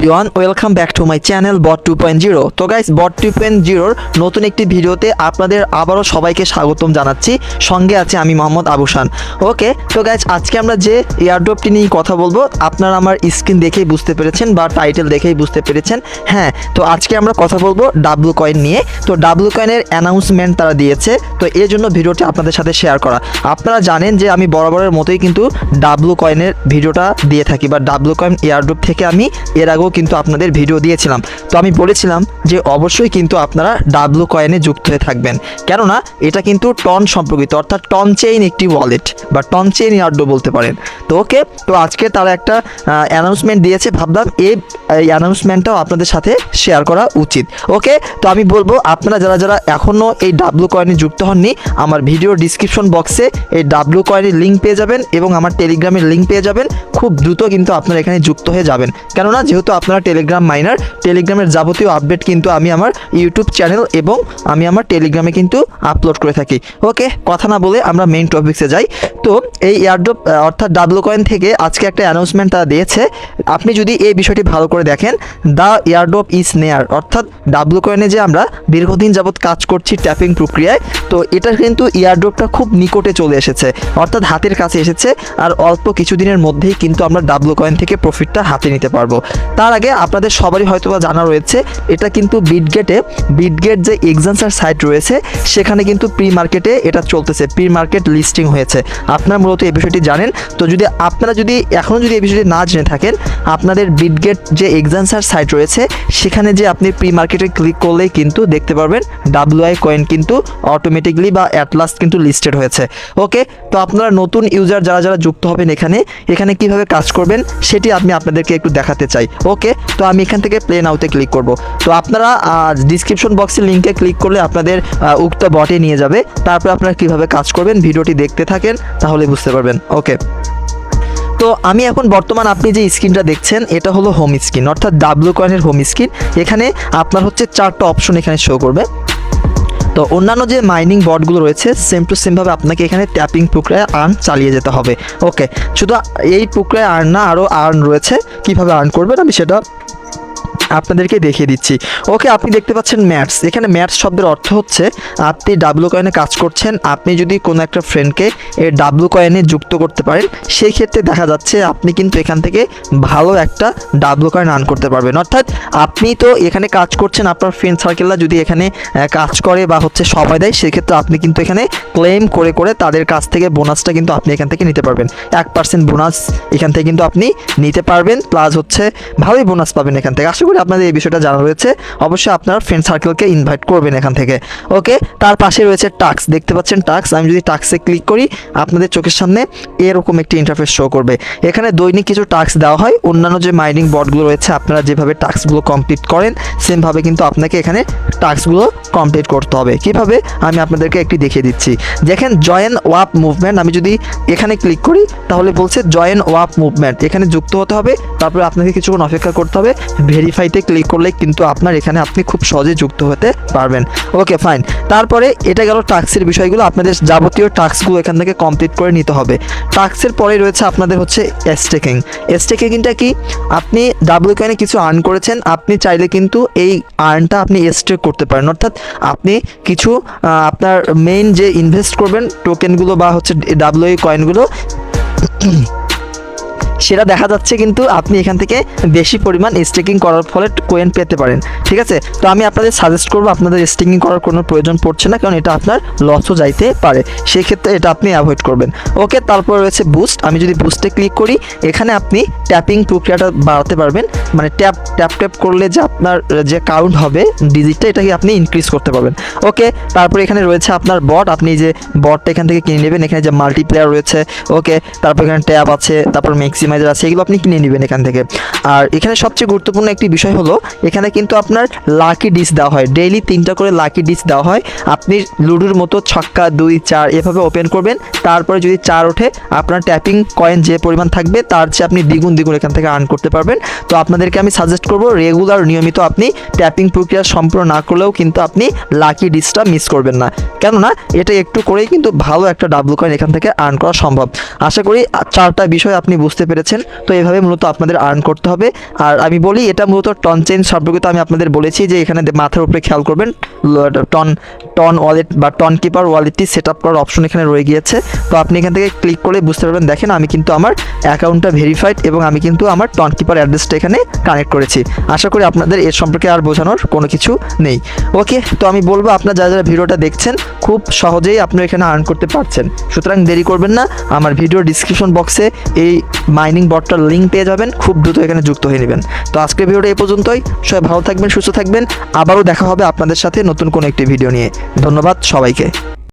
Everyone welcome back to my channel bot two point zero তো guys bot two point জিরোর নতুন একটি ভিডিওতে আপনাদের আবারও সবাইকে স্বাগতম জানাচ্ছি। সঙ্গে আছে আমি মোহাম্মদ আবুসান ওকে, তো গাইস আজকে আমরা যে এয়ারড্রপটি নিয়ে কথা বলব, আপনারা আমার স্ক্রিন দেখেই বুঝতে পেরেছেন বা টাইটেল দেখেই বুঝতে পেরেছেন। হ্যাঁ তো আজকে আমরা কথা বলব ডাব্লু কয়েন নিয়ে। তো ডাব্লু কয়েনের অ্যানাউন্সমেন্ট তারা দিয়েছে, তো এর জন্য ভিডিওটি আপনাদের সাথে শেয়ার করা। আপনারা জানেন যে আমি বরাবরের মতোই কিন্তু ডাব্লু কয়েনের ভিডিওটা দিয়ে থাকি বা ডাব্লু কয়েন এয়ারড্রপ থেকে আমি এর আগেও কিন্তু আপনাদের ভিডিও দিয়েছিলাম। তো আমি বলেছিলাম যে অবশ্যই কিন্তু আপনারা ডাব্লু কয়েনে যুক্ত হয়ে থাকবেন। কেননা এটা কিন্তু টন সম্পর্কিত, অর্থাৎ টন চেইন একটি ওয়ালেট বা টন চেইন এয়ারড্রপ বলতে পারেন। তো ওকে, তো আজকে তারা একটা অ্যানাউন্সমেন্ট দিয়েছে, ভাবলাম এই অ্যানাউন্সমেন্টটাও আপনাদের সাথে শেয়ার করা উচিত। ওকে, তো আমি বলব, আপনারা যারা যারা এখনও এই ডাব্লু কয়েনে যুক্ত হননি, আমার ভিডিও ডিসক্রিপশন বক্সে এই ডাব্লু কয়েনের লিঙ্ক পেয়ে যাবেন এবং আমার টেলিগ্রামের লিঙ্ক পেয়ে যাবেন। খুব দ্রুত কিন্তু আপনারা এখানে যুক্ত হয়ে যাবেন। কেননা যেহেতু আপনারা টেলিগ্রাম মাইনার টেলিগ্রামের যাবতীয় আপডেট কিন্তু আমি আমার ইউটিউব চ্যানেল এবং আমি আমার টেলিগ্রামে কিন্তু আপলোড করে থাকি। ওকে কথা না বলে আমরা মেইন টপিক্সে যাই। তো এই এয়ারড্রপ অর্থাৎ ডাব্লু কয়েন থেকে আজকে একটা অ্যানাউন্সমেন্ট তারা দিয়েছে। আপনি যদি এই বিষয়টি ভালো করে দেখেন দ্য এয়ারড্রপ ইজ নেয়ার অর্থাৎ ডাব্লু কয়েনে যে আমরা দীর্ঘদিন যাবৎ কাজ করছি ট্যাপিং প্রক্রিয়ায়, তো এটা কিন্তু এয়ারড্রপটা খুব নিকটে চলে এসেছে। অর্থাৎ হাতের কাছে এসেছে, আর অল্প কিছুদিনের মধ্যেই কিন্তু আমরা ডাব্লু কয়েন থেকে প্রফিটটা হাতে নিতে পারব। তার আগে আপনাদের সবারই হয়তো বা জানা রয়েছে, এটা কিন্তু বিটগেটে বিটগেট যে এক্সান্সার সাইট রয়েছে, সেখানে কিন্তু প্রি মার্কেটে এটা চলতেছে প্রি মার্কেট লিস্টিং হয়েছে। আপনারা মূলত এই বিষয়টি জানেন। তো যদি আপনারা যদি এখনও যদি এই বিষয়টি না জেনে থাকেন, আপনাদের বিটগেট যে এক্সান্সার সাইট রয়েছে, সেখানে যে আপনি প্রি মার্কেটে ক্লিক করলেই কিন্তু দেখতে পারবেন ডাব্লিউআই কয়েন কিন্তু অটোমেটিকলি বা অ্যাট লাস্ট কিন্তু লিস্টেড হয়েছে। ওকে তো আপনারা নতুন ইউজার যারা যারা যুক্ত হবেন এখানে এখানে কীভাবে কাজ করবেন, সেটি আমি আপনাদেরকে একটু দেখাতে চাই। ওকে তো আমি এখান থেকে প্লে নাওতে ক্লিক করব। তো আপনারা ডিসক্রিপশন বক্সের লিঙ্কে ক্লিক করলে আপনাদের উক্ত বটে নিয়ে যাবে। তারপর আপনারা কীভাবে কাজ করবেন, ভিডিওটি দেখতে থাকেন, তাহলে বুঝতে পারবেন। ওকে। তো আমি এখন বর্তমান আপনি যে স্ক্রিনটা দেখছেন, এটা হলো হোম স্ক্রিন অর্থাৎ ডাব্লু কয়েনের হোম স্ক্রিন এখানে আপনার হচ্ছে চারটা অপশন এখানে শো করবে। তো অন্যান্য যে মাইনিং বটগুলো রয়েছে সেম টু সেমভাবে আপনাকে এখানে ট্যাপিং প্রক্রিয়ায় আর্ন চালিয়ে যেতে হবে। ওকে শুধু এই প্রক্রিয়ায় আর্ন না আরও আর্ন রয়েছে। কীভাবে আর্ন করবেন? আমি সেটা আপনাদেরকে দেখিয়ে দিচ্ছি। ওকে, আপনি দেখতে পাচ্ছেন ম্যাটস এখানে ম্যাটস শব্দের অর্থ হচ্ছে, আপনি ডাব্লু কয়েনে কাজ করছেন, আপনি যদি কোনো একটা ফ্রেন্ডকে এই ডাব্লু কয়েনে যুক্ত করতে পারেন, সেই ক্ষেত্রে দেখা যাচ্ছে আপনি কিন্তু এখান থেকে ভালো একটা ডাব্লু কয়েন আর্ন করতে পারবেন। অর্থাৎ আপনি তো এখানে কাজ করছেন, আপনার ফ্রেন্ড সার্কেলরা যদি এখানে কাজ করে বা হচ্ছে সময় দেয় সেক্ষেত্রে আপনি কিন্তু এখানে ক্লেম করে করে তাদের কাছ থেকে বোনাসটা কিন্তু আপনি এখান থেকে নিতে পারবেন। এক পার্সেন্ট বোনাস এখান থেকে কিন্তু আপনি নিতে পারবেন প্লাস হচ্ছে ভালোই বোনাস পাবেন এখান থেকে। আশা করি আপনাদের এই বিষয়টা জানা রয়েছে অবশ্যই আপনারা ফ্রেন্ড সার্কেলকে ইনভাইট করবেন এখান থেকে। ওকে তার পাশে রয়েছে টাক্স দেখতে পাচ্ছেন টাক্স আমি যদি টাক্সে ক্লিক করি, আপনাদের চোখের সামনে এরকম একটি ইন্টারফেস শো করবে। এখানে দৈনিক কিছু টাক্স দেওয়া হয়। অন্যান্য যে মাইনিং বটগুলো রয়েছে, আপনারা যেভাবে টাস্কগুলো কমপ্লিট করেন সেমভাবে কিন্তু আপনাকে এখানে টাস্কগুলো কমপ্লিট করতে হবে। কীভাবে? আমি আপনাদেরকে একটি দেখিয়ে দিচ্ছি। দেখেন জয়েন ওয়াপ মুভমেন্ট আমি যদি এখানে ক্লিক করি, তাহলে বলছে জয়েন ওয়াপ মুভমেন্ট এখানে যুক্ত হতে হবে, তারপরে আপনাকে কিছুক্ষণ অপেক্ষা করতে হবে। ভেরিফাইতে ক্লিক করলে কিন্তু আপনার এখানে আপনি খুব সহজে যুক্ত হতে পারবেন। ওকে ফাইন তারপরে এটা গেল টাস্কের বিষয়গুলো। আপনাদের যাবতীয় টাস্কগুলো এখান থেকে কমপ্লিট করে নিতে হবে। টাস্কের পরে রয়েছে আপনাদের হচ্ছে স্টেকিং স্টেকিংটা কি? আপনি কয়েনে কিছু আর্ন করেছেন, আপনি চাইলে কিন্তু এই আর্নটা আপনি স্টেক করতে পারেন। অর্থাৎ আপনি কিছু আপনার মেইন যে ইনভেস্ট করবেন টোকেনগুলো বা হচ্ছে ডাব্লিউ কয়েনগুলো সেটা দেখা যাচ্ছে কিন্তু আপনি এখান থেকে বেশি পরিমাণ স্টেকিং করার ফলে কোয়েন পেতে পারেন, ঠিক আছে? তো আমি আপনাদের সাজেস্ট করব, আপনাদের স্টেকিং করার কোনো প্রয়োজন পড়ছে না, কারণ এটা আপনার লসও যাইতে পারে। সেই ক্ষেত্রে এটা আপনি অ্যাভয়েড করবেন। ওকে তারপর রয়েছে বুস্ট আমি যদি বুস্টে ক্লিক করি, এখানে আপনি ট্যাপিং প্রক্রিয়াটা বাড়াতে পারবেন। মানে ট্যাপ ট্যাপ ট্যাপ করলে যে আপনার, যে কাউন্ট হবে ডিজিটটা এটাকে আপনি ইনক্রিজ করতে পারবেন। ওকে তারপরে এখানে রয়েছে আপনার বট আপনি যে বটটা এখান থেকে কিনে নেবেন, এখানে যে মাল্টিপ্লেয়ার রয়েছে ওকে তারপর এখানে ট্যাপ আছে, তারপর ম্যাক্সিমাইজার আছে, এগুলো আপনি কিনে নেবেন এখান থেকে। আর এখানে সবচেয়ে গুরুত্বপূর্ণ একটি বিষয় হলো, এখানে কিন্তু আপনার লাকি ডিস দেওয়া হয়। ডেইলি তিনটা করে লাকি ডিস দেওয়া হয়। আপনি লুডুর মতো ছক্কা, দুই, চার এভাবে ওপেন করবেন। তারপরে যদি চার ওঠে, আপনার ট্যাপিং কয়েন যে পরিমাণ থাকবে, তার চেয়ে আপনি দ্বিগুণ দ্বিগুণ এখান থেকে আর্ন করতে পারবেন। তো আপনাদেরকে আমি সাজেস্ট করব রেগুলার নিয়মিত আপনি ট্যাপিং প্রক্রিয়া সম্পূর্ণ না করলেও কিন্তু আপনি লাকি ডিসটা মিস করবেন না। কেননা, এটা একটু করেই কিন্তু ভালো একটা ডাব্লু কয়েন এখান থেকে আর্ন করা সম্ভব। আশা করি, চারটা বিষয় আপনি বুঝতে পেরেছেন। পেরেছেন তো এভাবে মূলত আপনাদের আর্ন করতে হবে। আর আমি বলি, এটা মূলত টন চেঞ্জ সম্পর্কিত আমি আপনাদের বলেছি যে এখানে মাথার উপরে খেয়াল করবেন টন টন ওয়ালেট বা টন কিপার ওয়ালেটটি সেট আপ করার অপশন এখানে রয়ে গিয়েছে। তো আপনি এখান থেকে ক্লিক করে বুঝতে পারবেন, দেখেন আমি কিন্তু আমার অ্যাকাউন্টটা ভেরিফাইড এবং আমি কিন্তু আমার টন কিপার অ্যাড্রেসটা এখানে কানেক্ট করেছি। আশা করি আপনাদের এর সম্পর্কে আর বোঝানোর কোনো কিছু নেই। ওকে, তো আমি বলব, আপনার যারা যারা ভিডিওটা দেখছেন, খুব সহজেই আপনি এখানে আর্ন করতে পারছেন। সুতরাং দেরি করবেন না, আমার ভিডিও ডিসক্রিপশন বক্সে এই মাইনিং বটটার লিঙ্ক পেয়ে যাবেন, খুব দ্রুত এখানে যুক্ত হয়ে নেবেন। তো আজকের ভিডিওটা এ পর্যন্তই। সবাই ভালো থাকবেন, সুস্থ থাকবেন। আবারও দেখা হবে আপনাদের সাথে নতুন কোনো একটি ভিডিও নিয়ে। ধন্যবাদ সবাইকে।